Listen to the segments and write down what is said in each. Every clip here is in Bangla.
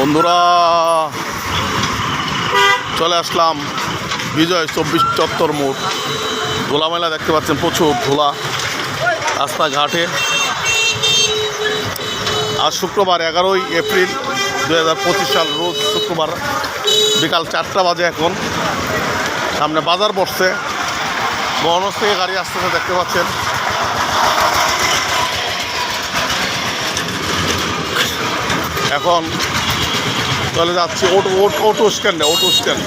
বন্ধুরা, চলে আসলাম বিজয় চব্বিশ চত্বর মোড়। ধোলা মেলা দেখতে পাচ্ছেন, প্রচুর ধোলা রাস্তাঘাটে। আজ শুক্রবার এগারোই এপ্রিল দু হাজার পঁচিশ সাল, রোজ শুক্রবার বিকাল চারটা বাজে এখন। সামনে বাজার বসছে মহানস থেকে গাড়ি আসতেছে, দেখতে পাচ্ছেন। এখন চলে যাচ্ছি। অটো স্ট্যান্ডে অটো স্ট্যান্ড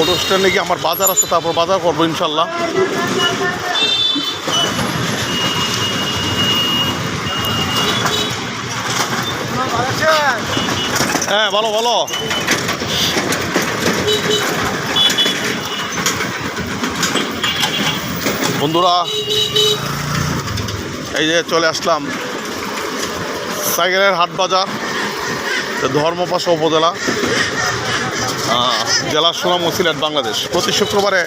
অটো স্ট্যান্ডে গিয়ে আমার বাজার আছে, তারপর বাজার করব ইনশাল্লাহ। হ্যাঁ বলো বলো। বন্ধুরা, এই যে চলে আসলাম সাইকেলের হাট বাজার। ধর্মপাশা উপজেলা জেলা সুনাম সিলেট বাংলাদেশ। প্রতি শুক্রবারে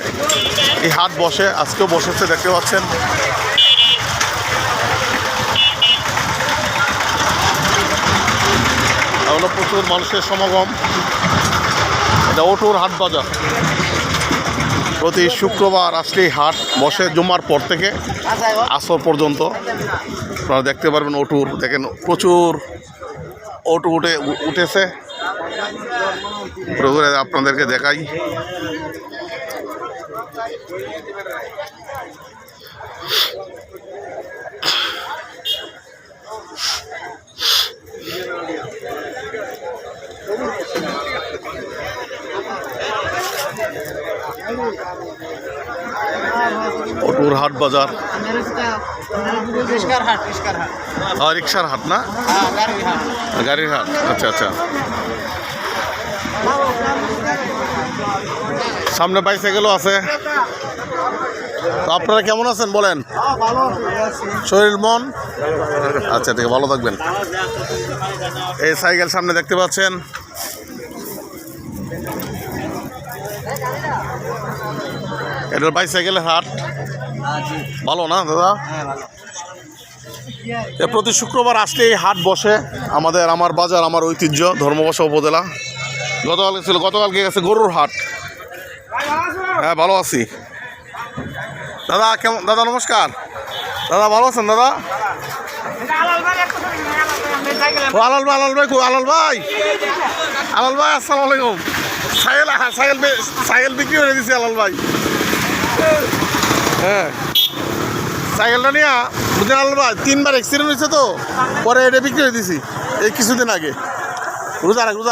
এই হাট বসে, আজকেও বসেছে, দেখতে পাচ্ছেন। এখনও প্রচুর মানুষের সমাগম। এটা অটুর হাট বাজার। প্রতি শুক্রবার আসলেই হাট বসে জুমার পর থেকে, আসর পর্যন্ত। আপনারা দেখতে পারবেন অটুর, দেখেন প্রচুর অটো উঠে উ- উঠেছে ঘুরে ঘুরে আপনাদেরকে দেখাই অটুর হাট বাজার রিক্সার হাট না? গাড়ির হাট। আচ্ছা আচ্ছা। সামনে বাইসাইকেলও আছে। তো আপনারা কেমন আছেন বলেন? শরীর, মন? আচ্ছা ঠিক ভালো থাকবেন। এই সাইকেল সামনে দেখতে পাচ্ছেন। এটা বাইসাইকেলের হাট। ভালো না, দাদা? হ্যাঁ প্রতি শুক্রবার আসলে এই হাট বসে আমাদের, আমার বাজার, আমার ঐতিহ্য, ধর্মবাসা উপজেলা। গতকালকে ছিল, গতকালকে গেছে গরুর হাট। হ্যাঁ ভালো আছি। দাদা, কেমন, দাদা, নমস্কার। দাদা, ভালো আছেন, দাদা? আলাল ভাই আলাল ভাই আলাল ভাই? আলাল ভাই, আসসালামু আলাইকুম। সাইকেল হ্যাঁ সাইকেল বে- সাইকেল বিক্রি করে দিছি, আলাল ভাই। হ্যাঁ। সাইকেলটা নিয়ে বুঝলেন আলাল তিনবার অ্যাক্সিডেন্ট হয়েছে তো, পরে এটা বিক্রি হয়ে দিছি, এই কিছুদিন আগে। রোজা রোজা